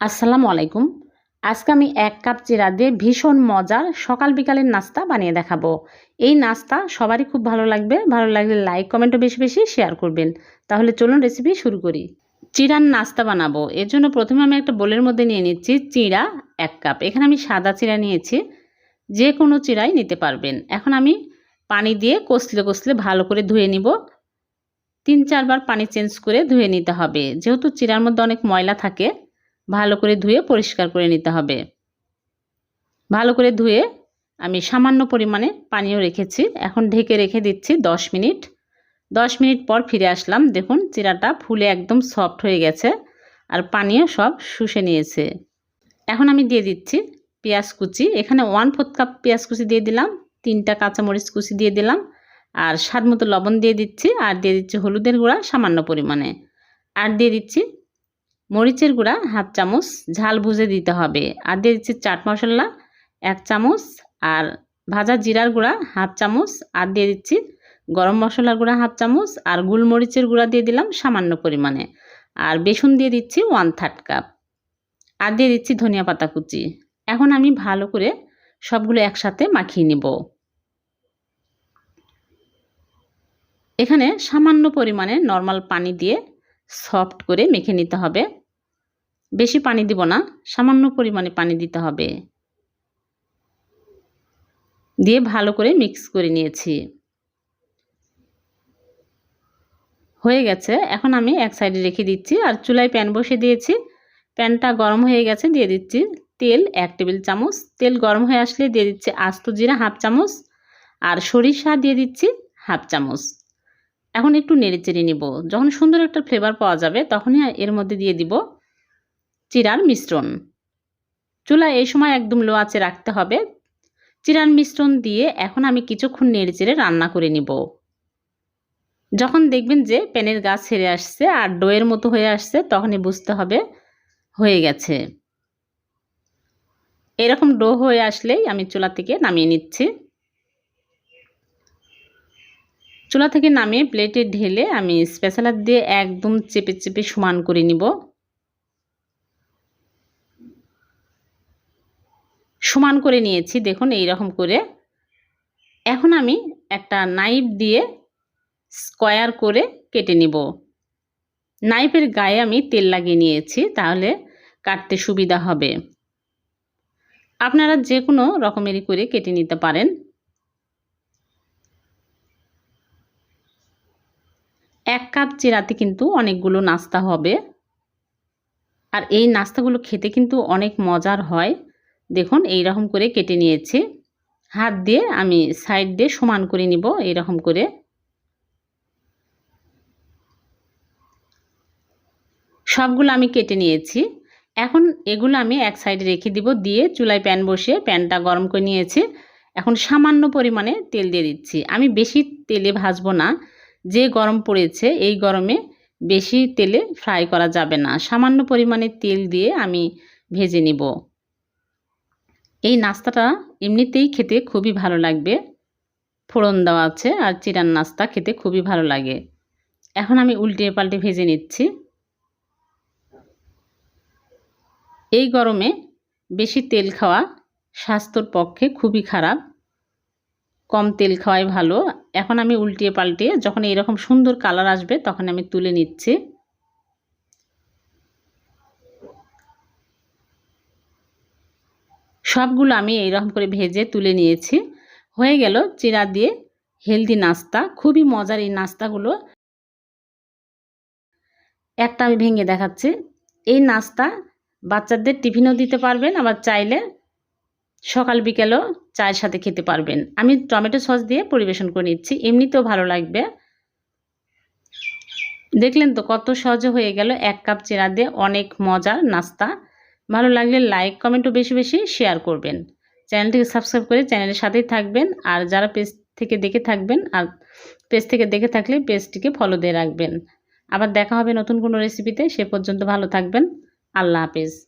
আসসালামু আলাইকুম। আজকে আমি এক কাপ চিরা দিয়ে ভীষণ মজার সকাল বিকালের নাস্তা বানিয়ে দেখাবো। এই নাস্তা সবারই খুব ভালো লাগবে। ভালো লাগলে লাইক কমেন্টও বেশি বেশি শেয়ার করবেন। তাহলে চলুন রেসিপি শুরু করি। চিরার নাস্তা বানাবো। এর জন্য প্রথমে আমি একটা বোলের মধ্যে নিয়ে নিচ্ছি চিড়া এক কাপ। এখানে আমি সাদা চিরা নিয়েছি। যে কোনো চিরাই নিতে পারবেন। এখন আমি পানি দিয়ে কষলে কষলে ভালো করে ধুয়ে নিব। তিন চারবার পানি চেঞ্জ করে ধুয়ে নিতে হবে। যেহেতু চিরার মধ্যে অনেক ময়লা থাকে ভালো করে ধুয়ে পরিষ্কার করে নিতে হবে। ভালো করে ধুয়ে আমি সামান্য পরিমাণে পানিও রেখেছি। এখন ঢেকে রেখে দিচ্ছি দশ মিনিট। দশ মিনিট পর ফিরে আসলাম। দেখুন, চিরাটা ফুলে একদম সফট হয়ে গেছে আর পানিও সব শুষে নিয়েছে। এখন আমি দিয়ে দিচ্ছি পেঁয়াজ কুচি। এখানে ওয়ান ফোর্থ কাপ পেঁয়াজ কুচি দিয়ে দিলাম, তিনটা কাঁচামরিচ কুচি দিয়ে দিলাম আর স্বাদ মতো লবণ দিয়ে দিচ্ছি আর দিয়ে দিচ্ছি হলুদের গুঁড়া সামান্য পরিমাণে। আর দিয়ে দিচ্ছি মরিচের গুঁড়া হাফ চামচ, ঝাল ভুজে দিতে হবে। আর দিয়ে দিচ্ছি চাট মশলা এক চামচ আর ভাজা জিরার গুঁড়া হাফ চামচ। আর দিয়ে দিচ্ছি গরম মশলার গুঁড়া হাফ চামচ আর গোলমরিচের গুঁড়া দিয়ে দিলাম সামান্য পরিমাণে। আর বেসন দিয়ে দিচ্ছি ওয়ান থার্ড কাপ আর দিয়ে দিচ্ছি ধনিয়া পাতা কুচি। এখন আমি ভালো করে সবগুলো একসাথে মাখিয়ে নিব। এখানে সামান্য পরিমাণে নর্মাল পানি দিয়ে সফট করে মেখে নিতে হবে। বেশি পানি দিব না, সামান্য পরিমাণে পানি দিতে হবে। দিয়ে ভালো করে মিক্স করে নিয়েছি। হয়ে গেছে, এখন আমি এক সাইডে রেখে দিচ্ছি আর চুলায় প্যান বসে দিয়েছি। প্যানটা গরম হয়ে গেছে, দিয়ে দিচ্ছি তেল এক টেবিল চামচ। তেল গরম হয়ে আসলে দিয়ে দিচ্ছি আস্ত জিরা হাফ চামচ আর সরিষা দিয়ে দিচ্ছি হাফ চামচ। এখন একটু নেড়ে চেড়ে নিব। যখন সুন্দর একটা ফ্লেভার পাওয়া যাবে, তখনই এর মধ্যে দিয়ে দিব চিরার মিশ্রণ। চুলা এই সময় একদম লো আঁচে রাখতে হবে। চিরার মিশ্রণ দিয়ে এখন আমি কিছুক্ষণ নেড়ে চেড়ে রান্না করে নিব। যখন দেখবেন যে প্যানের গাছ ছেড়ে আসছে আর ডোয়ের মতো হয়ে আসছে, তখনই বুঝতে হবে হয়ে গেছে। এরকম ডো হয়ে আসলেই আমি চুলা থেকে নামিয়ে নিচ্ছি। চুলা থেকে নামিয়ে প্লেটে ঢেলে আমি স্পেশালার দিয়ে একদম চেপে চেপে সমান করে নিব। সমান করে নিয়েছি, দেখুন এই রকম করে। এখন আমি একটা নাইফ দিয়ে স্কোয়ার করে কেটে নিব। নাইফের গায়ে আমি তেল লাগিয়ে নিয়েছি, তাহলে কাটতে সুবিধা হবে। আপনারা যে কোনো রকমেরই করে কেটে নিতে পারেন। এক কাপ চিরাতে কিন্তু অনেকগুলো নাস্তা হবে। আর এই নাস্তাগুলো খেতে কিন্তু অনেক মজার হয়। দেখুন এই রকম করে কেটে নিয়েছি। হাত দিয়ে আমি সাইড দিয়ে সমান করে নিব এইরকম করে। সবগুলো আমি কেটে নিয়েছি। এখন এগুলো আমি এক সাইডে রেখে দিব, দিয়ে চুলায় প্যান বসিয়ে প্যানটা গরম করে নিয়েছি। এখন সামান্য পরিমাণে তেল দিয়ে দিচ্ছি। আমি বেশি তেলে ভাজবো না। যে গরম পড়েছে, এই গরমে বেশি তেলে ফ্রাই করা যাবে না। সামান্য পরিমাণে তেল দিয়ে আমি ভেজে নিব। এই নাস্তাটা এমনিতেই খেতে খুবই ভালো লাগবে। ফোড়ন দেওয়া আছে আর চিরান নাস্তা খেতে খুবই ভালো লাগে। এখন আমি উল্টে পাল্টে ভেজে নিচ্ছি। এই গরমে বেশি তেল খাওয়া স্বাস্থ্যর পক্ষে খুবই খারাপ। কম তেল খাওয়াই ভালো। এখন আমি উল্টিয়ে পাল্টিয়ে যখন এরকম সুন্দর কালার আসবে তখন আমি তুলে নিচ্ছি। সবগুলো আমি এইরকম করে ভেজে তুলে নিয়েছি। হয়ে গেল চিরা দিয়ে হেলদি নাস্তা। খুবই মজার এই নাস্তাগুলো। একটা আমি ভেঙে দেখাচ্ছি। এই নাস্তা বাচ্চাদের টিফিনও দিতে পারবেন, আবার চাইলে সকাল বিকেলও চায়ের সাথে খেতে পারবেন। আমি টমেটো সস দিয়ে পরিবেশন করে নিচ্ছি, এমনিতেও ভালো লাগবে। দেখলেন তো কত সহজে হয়ে গেল এক কাপ চেরা দিয়ে অনেক মজার নাস্তা। ভালো লাগলে লাইক কমেন্টও বেশি বেশি শেয়ার করবেন। চ্যানেলটিকে সাবস্ক্রাইব করে চ্যানেলের সাথেই থাকবেন, আর যারা পেজ থেকে দেখে থাকবেন, আর পেজ থেকে দেখে থাকলে পেজটিকে ফলো দিয়ে রাখবেন। আবার দেখা হবে নতুন কোনো রেসিপিতে সে পর্যন্ত ভালো থাকবেন। আল্লাহ হাফেজ।